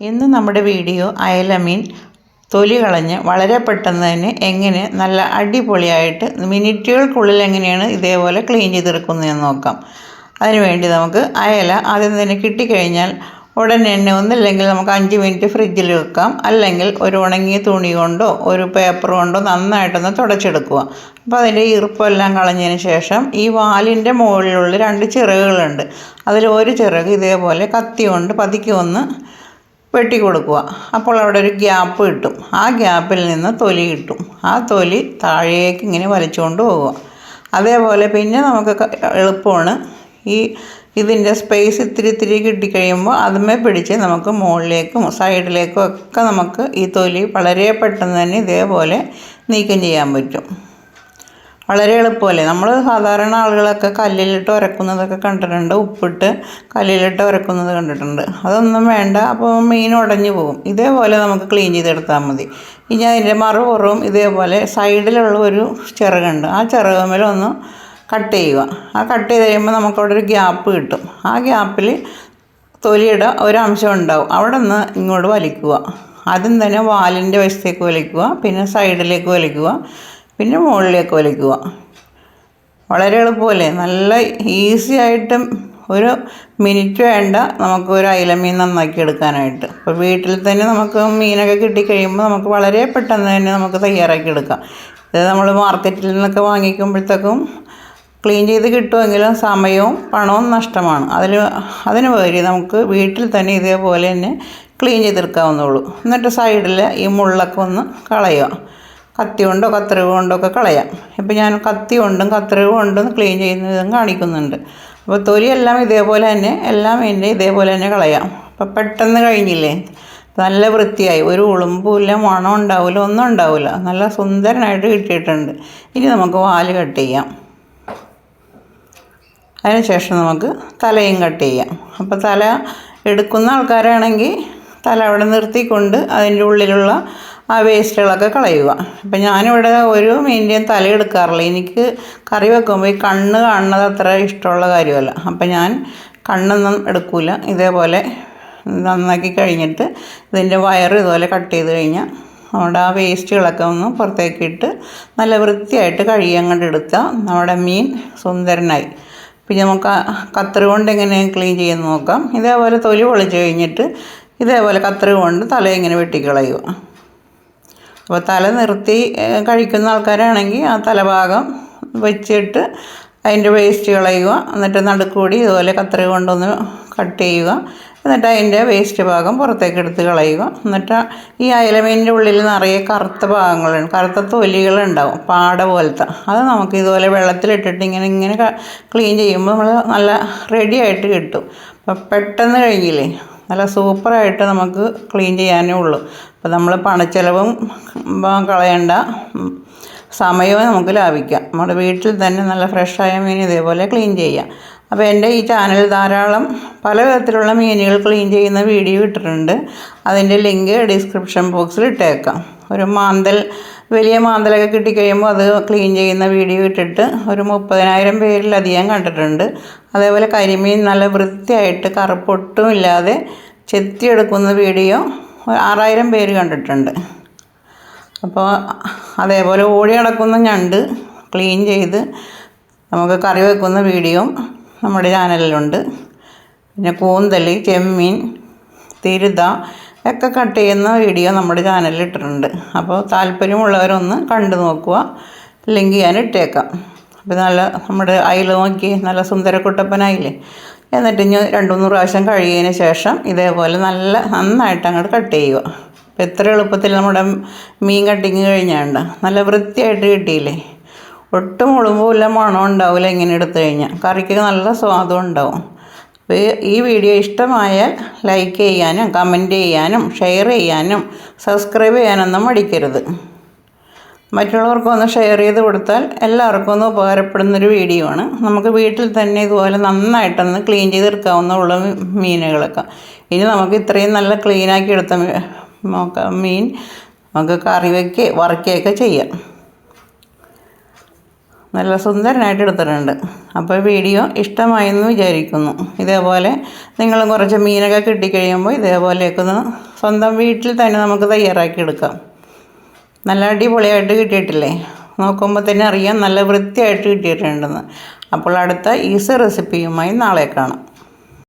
ഇന്ന് നമ്മുടെ വീഡിയോ അയലമീൻ തൊലി കളഞ്ഞ് വളരെ പെട്ടെന്ന് തന്നെ എങ്ങനെ നല്ല അടിപൊളിയായിട്ട് മിനിറ്റുകൾക്കുള്ളിൽ എങ്ങനെയാണ് ഇതേപോലെ ക്ലീൻ ചെയ്തെടുക്കുന്നതെന്ന് നോക്കാം. അതിനുവേണ്ടി നമുക്ക് അയല ആദ്യം തന്നെ കിട്ടിക്കഴിഞ്ഞാൽ ഉടനെ തന്നെ ഒന്നില്ലെങ്കിൽ നമുക്ക് അഞ്ച് മിനിറ്റ് ഫ്രിഡ്ജിൽ വെക്കാം. അല്ലെങ്കിൽ ഒരു ഉണങ്ങിയ തുണി കൊണ്ടോ ഒരു പേപ്പർ കൊണ്ടോ നന്നായിട്ടൊന്ന് തുടച്ചെടുക്കുക. അപ്പോൾ അതിന്റെ ഈർപ്പെല്ലാം കളഞ്ഞതിന് ശേഷം ഈ വാലിന്റെ മുകളിലുള്ള രണ്ട് ചിറകുകളുണ്ട്. അതിൽ ഒരു ചിറക് ഇതേപോലെ കത്തി കൊണ്ട് പതുക്കി ഒന്ന് വെട്ടി കൊടുക്കുക അപ്പോൾ അവിടെ ഒരു ഗ്യാപ്പ് കിട്ടും. ആ ഗ്യാപ്പിൽ നിന്ന് തൊലി കിട്ടും. ആ തൊലി താഴേക്ക് ഇങ്ങനെ വലിച്ചുകൊണ്ട് പോകുക. അതേപോലെ പിന്നെ നമുക്ക് എളുപ്പമാണ് ഈ ഇതിന്റെ സ്പേസ് ഇത്തിരി ഇത്തിരി കിട്ടിക്കഴിയുമ്പോൾ അതുമേ പിടിച്ച് നമുക്ക് മുകളിലേക്കും സൈഡിലേക്കും ഒക്കെ നമുക്ക് ഈ തൊലി വളരെ പെട്ടെന്ന് തന്നെ ഇതേപോലെ നീക്കം ചെയ്യാൻ പറ്റും. വളരെ എളുപ്പമല്ലേ? നമ്മൾ സാധാരണ ആളുകളൊക്കെ കല്ലിലിട്ട് ഉരക്കുന്നതൊക്കെ കണ്ടിട്ടുണ്ട്. ഉപ്പിട്ട് കല്ലിലിട്ട് ഉരക്കുന്നത് കണ്ടിട്ടുണ്ട്. അതൊന്നും വേണ്ട. അപ്പോൾ മീൻ ഉടഞ്ഞു പോകും. ഇതേപോലെ നമുക്ക് ക്ലീൻ ചെയ്തെടുത്താൽ മതി. ഇനി അതിന്റെ മറുപുറവും ഇതേപോലെ സൈഡിലുള്ള ഒരു ചിറകുണ്ട്. ആ ചിറകുമേലൊന്ന് കട്ട് ചെയ്യുക. ആ കട്ട് ചെയ്ത് കഴിയുമ്പോൾ നമുക്കവിടെ ഒരു ഗ്യാപ്പ് കിട്ടും. ആ ഗ്യാപ്പിൽ തൊലിയുടെ ഒരംശം ഉണ്ടാവും. അവിടെ നിന്ന് ഇങ്ങോട്ട് വലിക്കുക. ആദ്യം തന്നെ വാലിന്റെ വശത്തേക്ക് വലിക്കുക. പിന്നെ സൈഡിലേക്ക് വലിക്കുക. പിന്നെ മുകളിലേക്ക് വലിക്കുക. വളരെ എളുപ്പമല്ലേ? നല്ല ഈസി ആയിട്ടും ഒരു മിനിറ്റ് വേണ്ട നമുക്ക് ഒരു അയിലമീൻ നന്നാക്കി എടുക്കാനായിട്ട്. അപ്പോൾ വീട്ടിൽ തന്നെ നമുക്ക് മീനൊക്കെ കിട്ടിക്കഴിയുമ്പോൾ നമുക്ക് വളരെ പെട്ടെന്ന് തന്നെ നമുക്ക് തയ്യാറാക്കി എടുക്കാം. ഇത് നമ്മൾ മാർക്കറ്റിൽ നിന്നൊക്കെ വാങ്ങിക്കുമ്പോഴത്തേക്കും ക്ലീൻ ചെയ്ത് കിട്ടുമെങ്കിലും സമയവും പണവും നഷ്ടമാണ്. അതിൽ അതിന് പകരം നമുക്ക് വീട്ടിൽ തന്നെ ഇതേപോലെ തന്നെ ക്ലീൻ ചെയ്തെടുക്കാവുന്നുള്ളൂ എന്നിട്ട് സൈഡിൽ ഈ മുള്ളൊക്കെ ഒന്ന് കളയുക. കത്തി കൊണ്ടോ കത്രിക കൊണ്ടോ ഒക്കെ കളയാം. ഇപ്പം ഞാൻ കത്തി കൊണ്ടും കത്രിക കൊണ്ടും ക്ലീൻ ചെയ്യുന്നതും കാണിക്കുന്നുണ്ട്. അപ്പോൾ തൊലിയെല്ലാം ഇതേപോലെ തന്നെ എല്ലാം എന്റെ ഇതേപോലെ തന്നെ കളയാം. അപ്പോൾ പെട്ടെന്ന് കഴിഞ്ഞില്ലേ? നല്ല വൃത്തിയായി. ഒരു ഉളുമ്പുമില്ല മണം ഉണ്ടാവില്ല ഒന്നും ഉണ്ടാവില്ല. നല്ല സുന്ദരനായിട്ട് കിട്ടിയിട്ടുണ്ട്. ഇനി നമുക്ക് വാൽ കട്ട് ചെയ്യാം. അതിനുശേഷം നമുക്ക് തലയും കട്ട് ചെയ്യാം. അപ്പോൾ തല എടുക്കുന്ന ആൾക്കാരാണെങ്കിൽ തല അവിടെ നിർത്തിക്കൊണ്ട് അതിന്റെ ഉള്ളിലുള്ള ആ വേസ്റ്റുകളൊക്കെ കളയുക. അപ്പം ഞാനിവിടെ ഒരു മീനിന്റെയും തല എടുക്കാറില്ല. എനിക്ക് കറി വെക്കുമ്പോൾ ഈ കണ്ണ് കാണുന്നത് അത്ര ഇഷ്ടമുള്ള കാര്യമല്ല. അപ്പം ഞാൻ കണ്ണൊന്നും എടുക്കില്ല ഇതേപോലെ നന്നാക്കി കഴിഞ്ഞിട്ട് ഇതിന്റെ വയർ ഇതുപോലെ കട്ട് ചെയ്ത് കഴിഞ്ഞാൽ നമ്മുടെ ആ വേസ്റ്റുകളൊക്കെ ഒന്ന് പുറത്തേക്കിട്ട് നല്ല വൃത്തിയായിട്ട് അങ്ങോട്ട് എടുത്താൽ നമ്മുടെ മീൻ സുന്ദരനായി. പിന്നെ നമുക്ക് കത്രി കൊണ്ട് എങ്ങനെ ക്ലീൻ ചെയ്യുന്ന നോക്കാം. ഇതേപോലെ തൊലി പൊളിച്ച് കഴിഞ്ഞിട്ട് ഇതേപോലെ കത്രി കൊണ്ട് തല ഇങ്ങനെ വെട്ടിക്കളയുക. അപ്പോൾ തല നിർത്തി കഴിക്കുന്ന ആൾക്കാരാണെങ്കിൽ ആ തലഭാഗം വെച്ചിട്ട് അതിന്റെ വേസ്റ്റ് കളയുക. എന്നിട്ട് നടുക്കൂടി ഇതുപോലെ കത്രി കൊണ്ടൊന്ന് കട്ട് ചെയ്യുക. എന്നിട്ട് അതിന്റെ വേസ്റ്റ് ഭാഗം പുറത്തേക്ക് എടുത്ത് കളയുക. എന്നിട്ട് ഈ അയലമീനിന്റെ ഉള്ളിൽ നിറയെ കറുത്ത ഭാഗങ്ങളുണ്ട്. കറുത്ത തൊലികളുണ്ടാവും പാട പോലത്തെ. അത് നമുക്ക് ഇതുപോലെ വെള്ളത്തിലിട്ടിട്ട് ഇങ്ങനെ ഇങ്ങനെ ക്ലീൻ ചെയ്യുമ്പോൾ നമ്മൾ നല്ല റെഡി ആയിട്ട് കിട്ടും. അപ്പം പെട്ടെന്ന് കഴിഞ്ഞില്ലേ? നല്ല സൂപ്പറായിട്ട് നമുക്ക് ക്ലീൻ ചെയ്യാനേ ഉള്ളൂ. അപ്പോൾ നമ്മൾ പണച്ചെലവും കളയേണ്ട സമയവും നമുക്ക് ലാഭിക്കാം. നമ്മുടെ വീട്ടിൽ തന്നെ നല്ല ഫ്രഷായ മീൻ ഇതേപോലെ ക്ലീൻ ചെയ്യാം. അപ്പോൾ എന്റെ ഈ ചാനൽ ധാരാളം പല വിധത്തിലുള്ള മീനുകൾ ക്ലീൻ ചെയ്യുന്ന വീഡിയോ ഇട്ടിട്ടുണ്ട്. അതിന്റെ ലിങ്ക് ഡിസ്ക്രിപ്ഷൻ ബോക്സിൽ ഇട്ടേക്കാം. ഒരു മാന്തൽ വലിയ മാന്തലൊക്കെ കിട്ടിക്കഴിയുമ്പോൾ അത് ക്ലീൻ ചെയ്യുന്ന വീഡിയോ ഇട്ടിട്ട് ഒരു മുപ്പതിനായിരം പേരിലധികം കണ്ടിട്ടുണ്ട്. അതേപോലെ കരിമീൻ നല്ല വൃത്തിയായിട്ട് കറുപ്പൊട്ടും ഇല്ലാതെ ചെത്തിയെടുക്കുന്ന വീഡിയോ ആറായിരം പേര് കണ്ടിട്ടുണ്ട്. അപ്പോൾ അതേപോലെ ഓടി നടക്കുന്ന ഞണ്ട് ക്ലീൻ ചെയ്ത് നമുക്ക് കറി വെക്കുന്ന വീഡിയോ നമ്മുടെ ചാനലിലുണ്ട്. പിന്നെ കൂന്തൽ ചെമ്മീൻ തിരുത ഒക്കെ കട്ട് ചെയ്യുന്ന വീഡിയോ നമ്മുടെ ചാനലിൽ ഇട്ടിട്ടുണ്ട്. അപ്പോൾ താല്പര്യമുള്ളവരൊന്ന് കണ്ടു നോക്കുക. ലിങ്ക് ഞാൻ ഇട്ടേക്കാം. അപ്പോൾ നല്ല നമ്മുടെ അയിൽ നോക്കി നല്ല സുന്ദരക്കുട്ടപ്പനായില്ലേ? എന്നിട്ട് ഇനി രണ്ട് മൂന്ന് പ്രാവശ്യം കഴിയതിന് ശേഷം ഇതേപോലെ നല്ല നന്നായിട്ട് അങ്ങോട്ട് കട്ട് ചെയ്യുക. അപ്പോൾ എത്ര എളുപ്പത്തിൽ നമ്മുടെ മീൻ കട്ടിങ് കഴിഞ്ഞാണ്ട്. നല്ല വൃത്തിയായിട്ട് കിട്ടിയില്ലേ? ഒട്ടും ഉളുമ്പുമില്ല മണം ഉണ്ടാവില്ല ഇങ്ങനെ എടുത്തു കഴിഞ്ഞാൽ. കറിക്ക് നല്ല സ്വാദം ഉണ്ടാവും. ഈ- വീഡിയോ ഇഷ്ടമായാൽ ലൈക്ക് ചെയ്യാനും കമന്റ് ചെയ്യാനും ഷെയർ ചെയ്യാനും സബ്സ്ക്രൈബ് ചെയ്യാനൊന്നും മടിക്കരുത്. മറ്റുള്ളവർക്കൊന്ന് ഷെയർ ചെയ്ത് കൊടുത്താൽ എല്ലാവർക്കും ഒന്ന് ഉപകാരപ്പെടുന്നൊരു വീഡിയോ ആണ്. നമുക്ക് വീട്ടിൽ തന്നെ ഇതുപോലെ നന്നായിട്ടൊന്ന് ക്ലീൻ ചെയ്തെടുക്കാവുന്ന ഉള്ള മീനുകളൊക്കെ. ഇനി നമുക്ക് ഇത്രയും നല്ല ക്ലീനാക്കി എടുത്ത മീൻ നമുക്ക് കറി വയ്ക്കുക വറക്കുകയൊക്കെ ചെയ്യാം. നല്ല സുന്ദരനായിട്ട് എടുത്തിട്ടുണ്ട്. അപ്പോൾ വീഡിയോ ഇഷ്ടമായെന്ന് വിചാരിക്കുന്നു. ഇതേപോലെ നിങ്ങളും കുറച്ച് മീനൊക്കെ കിട്ടിക്കഴിയുമ്പോൾ ഇതേപോലെയൊക്കെ ഒന്ന് സ്വന്തം വീട്ടിൽ തന്നെ നമുക്ക് തയ്യാറാക്കി എടുക്കാം. നല്ല അടിപൊളിയായിട്ട് കിട്ടിയിട്ടില്ലേ? നോക്കുമ്പോൾ തന്നെ അറിയാം നല്ല വൃത്തിയായിട്ട് കിട്ടിയിട്ടുണ്ടെന്ന്. അപ്പോൾ അടുത്ത ഈസി റെസിപ്പിയുമായി നാളെ കാണാം.